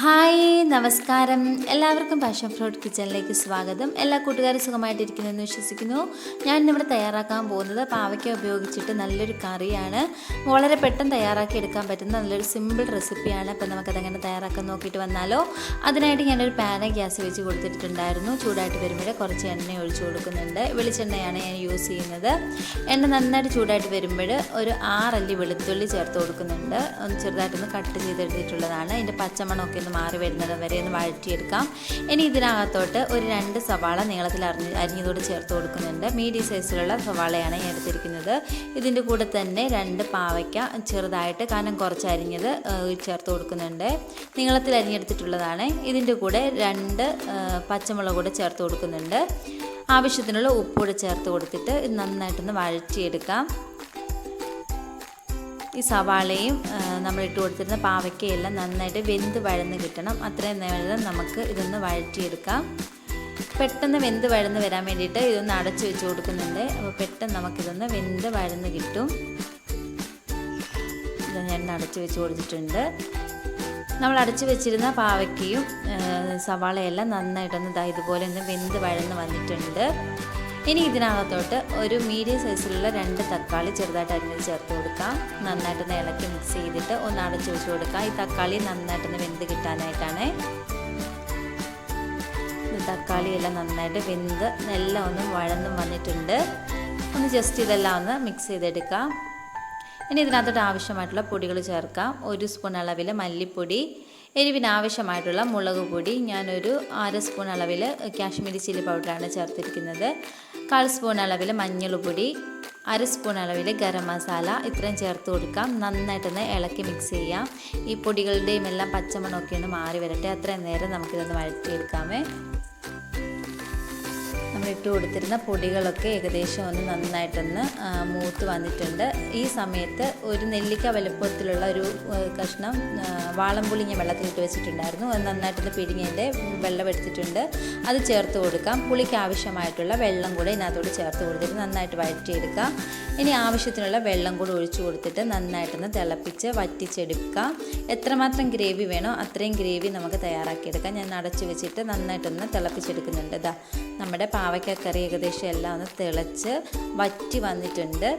Hi നമസ്കാരം. എല്ലാവർക്കും passion fruit കിച്ചണിലേക്ക് സ്വാഗതം. എല്ലാ കൂട്ടുകാരും സുഖമായിട്ടിരിക്കുന്നതെന്ന് വിശ്വസിക്കുന്നു. ഞാൻ ഇന്നിവിടെ തയ്യാറാക്കാൻ പോകുന്നത് പാവയ്ക്ക ഉപയോഗിച്ചിട്ട് നല്ലൊരു കറിയാണ്. വളരെ പെട്ടെന്ന് തയ്യാറാക്കി എടുക്കാൻ പറ്റുന്ന നല്ലൊരു സിമ്പിൾ റെസിപ്പിയാണ് അപ്പം നമുക്കതെങ്ങനെ തയ്യാറാക്കാൻ നോക്കിയിട്ട് വന്നാലോ. അതിനായിട്ട് ഞാനൊരു പാന ഗ്യാസ് വെച്ച് കൊടുത്തിട്ടുണ്ടായിരുന്നു. ചൂടായിട്ട് വരുമ്പോൾ കുറച്ച് എണ്ണ ഒഴിച്ചു കൊടുക്കുന്നുണ്ട്. വെളിച്ചെണ്ണയാണ് ഞാൻ യൂസ് ചെയ്യുന്നത്. എണ്ണ നന്നായിട്ട് ചൂടായിട്ട് വരുമ്പോൾ ഒരു ആറല്ലി വെളുത്തുള്ളി ചേർത്ത് കൊടുക്കുന്നുണ്ട്. ഒന്ന് ചെറുതായിട്ടൊന്ന് കട്ട് ചെയ്തെടുത്തിട്ടുള്ളതാണ്. അതിന്റെ പച്ചമണമൊക്കെ ഒന്ന് മാറി വരുന്നത് വരെ ഒന്ന് വഴറ്റിയെടുക്കാം. ഇനി ഇതിനകത്തോട്ട് ഒരു രണ്ട് സവാള നീളത്തിൽ അരിഞ്ഞ് അരിഞ്ഞതോട് ചേർത്ത് കൊടുക്കുന്നുണ്ട്. മീഡിയം സൈസിലുള്ള സവാളയാണ് ഞാൻ എടുത്തിരിക്കുന്നത്. ഇതിന്റെ കൂടെ തന്നെ രണ്ട് പാവയ്ക്ക ചെറുതായിട്ട് കാരണം കുറച്ച് അരിഞ്ഞത് ചേർത്ത് കൊടുക്കുന്നുണ്ട്. നീളത്തിൽ അരിഞ്ഞെടുത്തിട്ടുള്ളതാണ്. ഇതിന്റെ കൂടെ രണ്ട് പച്ചമുളക് കൂടെ ചേർത്ത് കൊടുക്കുന്നുണ്ട്. ആവശ്യത്തിനുള്ള ഉപ്പ് കൂടെ ചേർത്ത് കൊടുത്തിട്ട് ഇത് നന്നായിട്ടൊന്ന് വഴറ്റിയെടുക്കാം. ഈ സവാളയും നമ്മൾ ഇട്ട് കൊടുത്തിരുന്ന പാവയ്ക്കയെല്ലാം നന്നായിട്ട് വെന്ത് വഴന്ന് കിട്ടണം. അത്രയും നേരം നമുക്ക് ഇതൊന്ന് വഴറ്റിയെടുക്കാം. പെട്ടെന്ന് വെന്ത് വഴന്ന് വരാൻ വേണ്ടിയിട്ട് ഇതൊന്ന് അടച്ചു വെച്ച് കൊടുക്കുന്നുണ്ട്. അപ്പോൾ പെട്ടെന്ന് നമുക്കിതൊന്ന് വെന്ത് വഴന്ന് കിട്ടും. ഇത് ഞാൻ അടച്ചു വെച്ച് കൊടുത്തിട്ടുണ്ട്. നമ്മൾ അടച്ചു വെച്ചിരുന്ന പാവയ്ക്കയും സവാളയെല്ലാം നന്നായിട്ടൊന്ന് ഇതുപോലെ ഒന്ന് വെന്ത് വഴന്ന് വന്നിട്ടുണ്ട്. ഇനി ഇതിനകത്തോട്ട് ഒരു മീഡിയം സൈസിലുള്ള രണ്ട് തക്കാളി ചെറുതായിട്ട് അരിഞ്ഞത് ചേർത്ത് കൊടുക്കാം. നന്നായിട്ടൊന്ന് ഇളക്കി മിക്സ് ചെയ്തിട്ട് ഒന്ന് അടച്ചു വെച്ച് കൊടുക്കാം. ഈ തക്കാളി നന്നായിട്ടൊന്ന് വെന്ത് കിട്ടാനായിട്ടാണ്. ഇത് തക്കാളി എല്ലാം നന്നായിട്ട് വെന്ത് എല്ലാം ഒന്ന് വഴന്നും വന്നിട്ടുണ്ട്. ഒന്ന് ജസ്റ്റ് ഇതെല്ലാം ഒന്ന് മിക്സ് ചെയ്തെടുക്കാം. ഇനി ഇതിനകത്തോട്ട് ആവശ്യമായിട്ടുള്ള പൊടികൾ ചേർക്കാം. ഒരു സ്പൂൺ അളവിൽ മല്ലിപ്പൊടി എരിവിന് ആവശ്യമായിട്ടുള്ള മുളക് പൊടി ഞാനൊരു അര സ്പൂൺ അളവിൽ കാശ്മീരി ചില്ലി പൗഡറാണ് ചേർത്തിരിക്കുന്നത്. കാൽ സ്പൂൺ അളവിൽ മഞ്ഞൾപ്പൊടി അര സ്പൂൺ അളവിൽ ഗരം മസാല ഇത്രയും ചേർത്ത് കൊടുക്കാം. നന്നായിട്ടൊന്ന് ഇളക്കി മിക്സ് ചെയ്യാം. ഈ പൊടികളുടെയും എല്ലാം പച്ചമണമൊക്കെ ഒന്ന് മാറി വരട്ടെ. അത്രയും നേരം നമുക്കിതൊന്ന് വഴറ്റിയെടുക്കാമേ. ഇട്ട് കൊടുത്തിരുന്ന പൊടികളൊക്കെ ഏകദേശം ഒന്ന് നന്നായിട്ടൊന്ന് മൂത്ത് വന്നിട്ടുണ്ട്. ഈ സമയത്ത് ഒരു നെല്ലിക്ക വലുപ്പത്തിലുള്ള ഒരു കഷ്ണം വാളം പുളിഞ്ഞ വെള്ളത്തിൽ വെള്ളത്തിലിട്ട് വെച്ചിട്ടുണ്ടായിരുന്നു. അത് നന്നായിട്ടൊന്ന് പിഴിഞ്ഞതിന്റെ വെള്ളം എടുത്തിട്ടുണ്ട്. അത് ചേർത്ത് കൊടുക്കാം. പുളിക്ക് ആവശ്യമായിട്ടുള്ള വെള്ളം കൂടെ ഇതിനകത്തോട് ചേർത്ത് കൊടുത്തിട്ട് നന്നായിട്ട് വഴറ്റിയെടുക്കാം. ഇനി ആവശ്യത്തിനുള്ള വെള്ളം കൂടി ഒഴിച്ചു കൊടുത്തിട്ട് നന്നായിട്ടൊന്ന് തിളപ്പിച്ച് വറ്റിച്ചെടുക്കുക. എത്രമാത്രം ഗ്രേവി വേണോ അത്രയും ഗ്രേവി നമുക്ക് തയ്യാറാക്കിയെടുക്കാം. ഞാൻ അടച്ചു വെച്ചിട്ട് നന്നായിട്ടൊന്ന് തിളപ്പിച്ചെടുക്കുന്നുണ്ട്. ഇതാ നമ്മുടെ പാവയ്ക്കക്കറി ഏകദേശം എല്ലാം ഒന്ന് തിളച്ച് വറ്റി വന്നിട്ടുണ്ട്.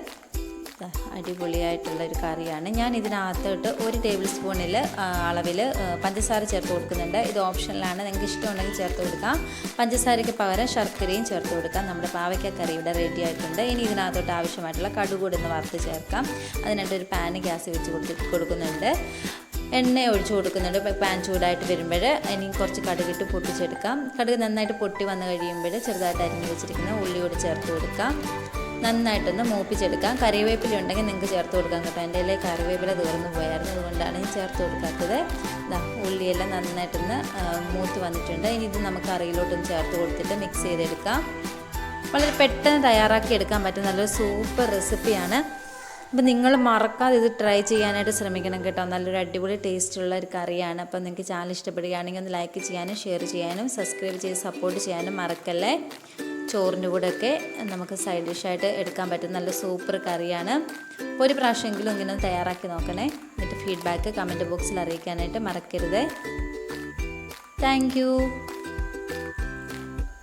ദാ അടിപൊളിയായിട്ടുള്ള ഒരു കറിയാണ്. ഞാൻ ഇതിനകത്തോട്ട് ഒരു ടേബിൾ സ്പൂണിൽ അളവിൽ പഞ്ചസാര ചേർത്ത് കൊടുക്കുന്നുണ്ട്. ഇത് ഓപ്ഷനിലാണ്. നിങ്ങൾക്ക് ഇഷ്ടമുണ്ടെങ്കിൽ ചേർത്ത് കൊടുക്കാം. പഞ്ചസാരയ്ക്ക് പകരം ശർക്കരയും ചേർത്ത് കൊടുക്കാം. നമ്മുടെ പാവയ്ക്ക കറി ഇവിടെ റെഡി ആയിട്ടുണ്ട്. ഇനി ഇതിനകത്തോട്ട് ആവശ്യമായിട്ടുള്ള കടുകൂട് ഒന്ന് വറുത്ത് ചേർക്കാം. അതിനായിട്ട് ഒരു പാന് ഗ്യാസ് വെച്ച് കൊടുത്ത് കൊടുക്കുന്നുണ്ട്. എണ്ണ ഒഴിച്ചു കൊടുക്കുന്നുണ്ട്. പാൻ ചൂടായിട്ട് വരുമ്പോൾ ഇനി കുറച്ച് കടുകിട്ട് പൊട്ടിച്ചെടുക്കാം. കടുക് നന്നായിട്ട് പൊട്ടി വന്നു കഴിയുമ്പോൾ ചെറുതായിട്ട് അരിഞ്ഞു വെച്ചിരിക്കുന്ന ഉള്ളിയോട് ചേർത്ത് കൊടുക്കാം. നന്നായിട്ടൊന്ന് മൂപ്പിച്ചെടുക്കാം. കറിവേപ്പില ഉണ്ടെങ്കിൽ നിങ്ങൾക്ക് ചേർത്ത് കൊടുക്കാം കേട്ടോ. എന്റെ കയ്യിൽ കറിവേപ്പില തീർന്നു പോയായിരുന്നു. അതുകൊണ്ടാണ് ഞാൻ ചേർത്ത് കൊടുക്കാത്തത്. ഉള്ളിയെല്ലാം നന്നായിട്ടൊന്ന് മൂത്ത് വന്നിട്ടുണ്ട്. ഇനി ഇത് നമുക്ക് കറിയിലോട്ടൊന്ന് ചേർത്ത് കൊടുത്തിട്ട് മിക്സ് ചെയ്തെടുക്കാം. വളരെ പെട്ടെന്ന് തയ്യാറാക്കി എടുക്കാൻ പറ്റുന്ന നല്ലൊരു സൂപ്പർ റെസിപ്പിയാണ് അപ്പം നിങ്ങൾ മറക്കാതെ ഇത് ട്രൈ ചെയ്യാനായിട്ട് ശ്രമിക്കണം കേട്ടോ. നല്ലൊരു അടിപൊളി ടേസ്റ്റുള്ള ഒരു കറിയാണ്. അപ്പം നിങ്ങൾക്ക് ചാനൽ ഇഷ്ടപ്പെടുകയാണെങ്കിൽ ഒന്ന് ലൈക്ക് ചെയ്യാനും ഷെയർ ചെയ്യാനും സബ്സ്ക്രൈബ് ചെയ്ത് സപ്പോർട്ട് ചെയ്യാനും മറക്കല്ലേ? ചോറിന്റെ ഒക്കെ നമുക്ക് സൈഡ് ഡിഷായിട്ട് എടുക്കാൻ പറ്റും നല്ല സൂപ്പർ കറിയാണ്. ഒരു പ്രാവശ്യമെങ്കിലും ഇങ്ങനെ തയ്യാറാക്കി നോക്കണേ. എന്നിട്ട് ഫീഡ്ബാക്ക് കമന്റ് ബോക്സിൽ അറിയിക്കാനായിട്ട് മറക്കരുത്. താങ്ക്